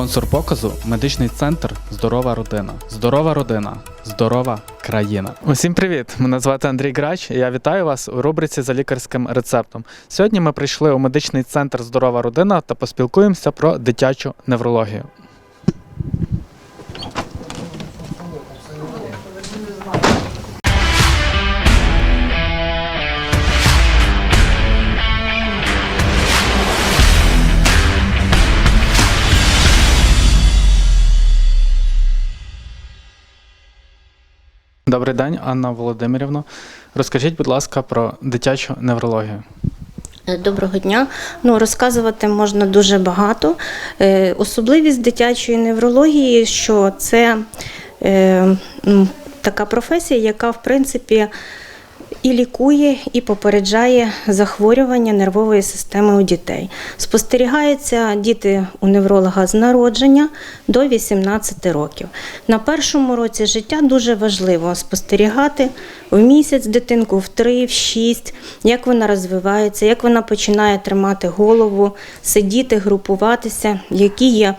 Спонсор показу медичний центр Здорова родина. Здорова родина, здорова країна. Усім привіт! Мене звати Андрій Грач. і Я вітаю вас у рубриці за лікарським рецептом. Сьогодні ми прийшли у медичний центр Здорова родина та поспілкуємося про дитячу неврологію. Добрий день, Анна Володимирівна. Розкажіть, будь ласка, про дитячу неврологію. Е, Доброго дня. Ну, розказувати можна дуже багато. Е, Особливість дитячої неврології, що це е, така професія, яка в принципі і лікує, і попереджає захворювання нервової системи у дітей. Спостерігаються діти у невролога з народження до 18 років. На першому році життя дуже важливо спостерігати в місяць дитинку, в 3, в 6, як вона розвивається, як вона починає тримати голову, сидіти, групуватися, які є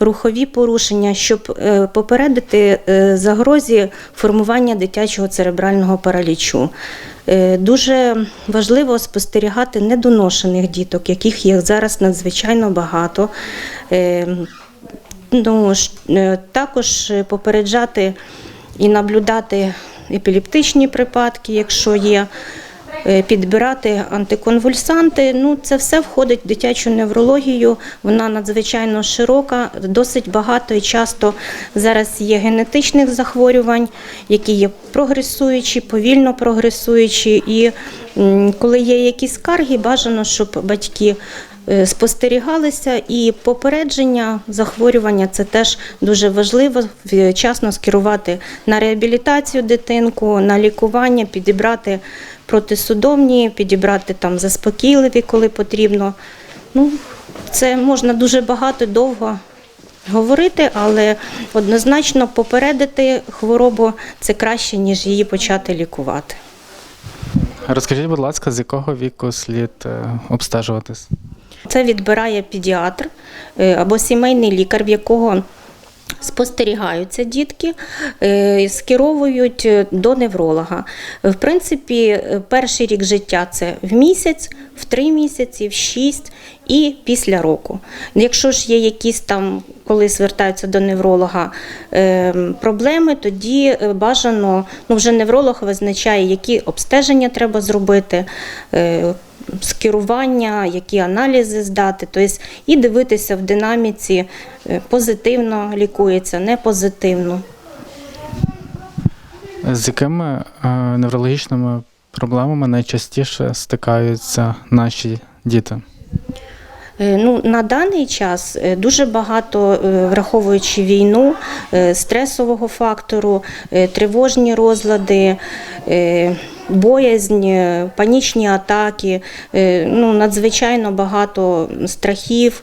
рухові порушення, щоб е, попередити е, загрозі формування дитячого церебрального паралічу. Е, Дуже важливо спостерігати недоношених діток, яких є зараз надзвичайно багато. Ну, також попереджати і наблюдати епілептичні припадки, якщо є, підбирати антиконвульсанти. Ну, це все входить в дитячу неврологію. Вона надзвичайно широка, досить багато і часто зараз є генетичних захворювань, які є прогресуючі, повільно прогресуючі. І коли є якісь скарги, бажано, щоб батьки е, спостерігалися і попередження захворювання це теж дуже важливо вчасно скерувати на реабілітацію дитинку, на лікування, підібрати протисудомні, підібрати там заспокійливі, коли потрібно. Ну, це можна дуже багато довго говорити, але однозначно попередити хворобу це краще, ніж її почати лікувати. Розкажіть, будь ласка, з якого віку слід е, обстежуватись? Це відбирає педіатр е, або сімейний лікар, в якого спостерігаються дітки, е, скеровують е, до невролога. В принципі, перший рік життя це в місяць, в три місяці, в шість і після року. Якщо ж є якісь там, коли звертаються до невролога проблеми, тоді бажано, ну вже невролог визначає, які обстеження треба зробити. Скерування, які аналізи здати, тобто і дивитися в динаміці, е, позитивно лікується, не позитивно. З якими е, неврологічними проблемами найчастіше стикаються наші діти? Е, Ну, на даний час е, дуже багато, е, враховуючи війну, стресового фактору, тривожні розлади, боязнь, панічні атаки, ну, надзвичайно багато страхів.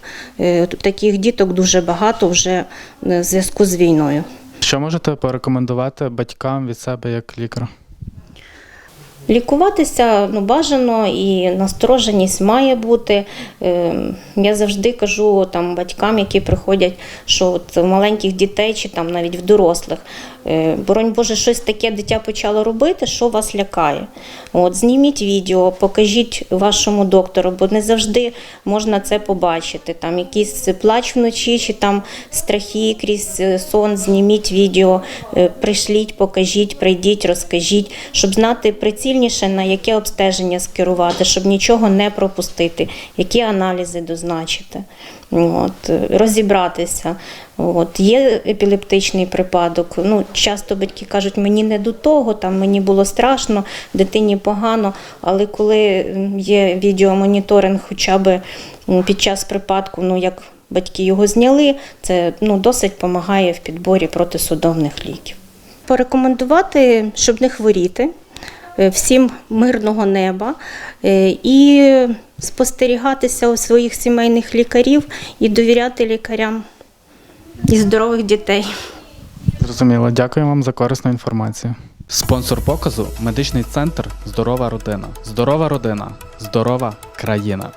Таких діток дуже багато вже в зв'язку з війною. Що можете порекомендувати батькам від себе як лікаря? Лікуватися ну, бажано і настороженість має бути. Е, Я завжди кажу там, батькам, які приходять, що от маленьких дітей чи там навіть в дорослих, боронь Боже, щось таке дитя почало робити, що вас лякає. От, зніміть відео, покажіть вашому доктору, бо не завжди можна це побачити. Там якийсь плач вночі, чи там страхи крізь е, сон, зніміть відео, е, прийшліть, покажіть, прийдіть, розкажіть, щоб знати прицільніше, на яке обстеження скерувати, щоб нічого не пропустити, які аналізи дозначити, от, е, розібратися. От, є епілептичний припадок. Ну, часто батьки кажуть, мені не до того, там мені було страшно, дитині погано. Але коли є відеомоніторинг, хоча б під час припадку, ну як батьки його зняли, це ну, досить допомагає в підборі протисудомних ліків. Порекомендувати, щоб не хворіти. е, Всім мирного неба е, і спостерігатися у своїх сімейних лікарів і довіряти лікарям і здорових дітей. Зрозуміло, дякую вам за корисну інформацію. Спонсор показу медичний центр Здорова родина. Здорова родина, здорова країна.